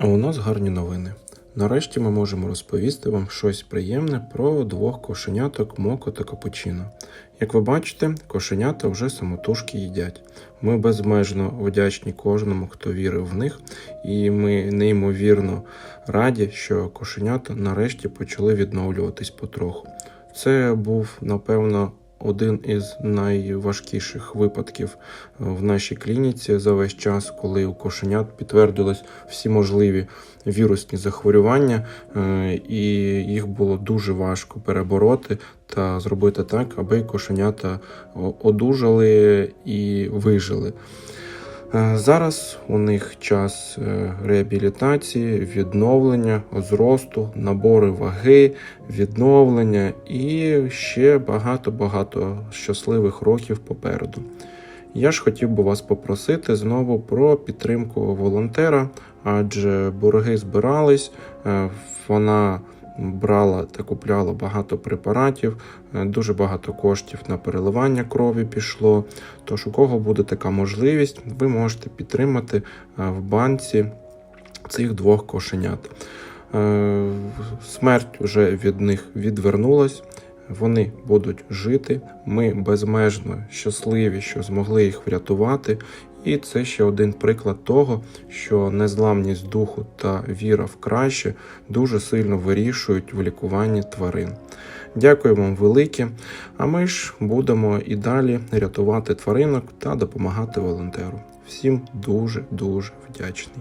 А у нас гарні новини. Нарешті ми можемо розповісти вам щось приємне про двох кошеняток Моко та Капучино. Як ви бачите, кошенята вже самотужки їдять. Ми безмежно вдячні кожному, хто вірив в них, і ми неймовірно раді, що кошенята нарешті почали відновлюватись потроху. Це був, напевно, один із найважкіших випадків е, в нашій клініці за весь час, коли у кошенят підтвердились всі можливі вірусні захворювання, е, і їх було дуже важко перебороти та зробити так, аби кошенята одужали і вижили. Е, Зараз у них час е, реабілітації, відновлення, зросту, набори ваги, відновлення і ще багато-багато щасливих років попереду. Я ж хотів би вас попросити знову про підтримку волонтера, адже борги збирались, е, вона брала та купляла багато препаратів, е, дуже багато коштів на переливання крові пішло. Тож, у кого буде така можливість, ви можете підтримати е, в банці цих двох кошенят. Е, Смерть вже від них відвернулась. Вони будуть жити. Ми безмежно щасливі, що змогли їх врятувати. І це ще один приклад того, що незламність духу та віра в краще дуже сильно вирішують в лікуванні тварин. Дякую вам велике. А ми ж будемо і далі рятувати тваринок та допомагати волонтеру. Всім дуже дуже вдячний.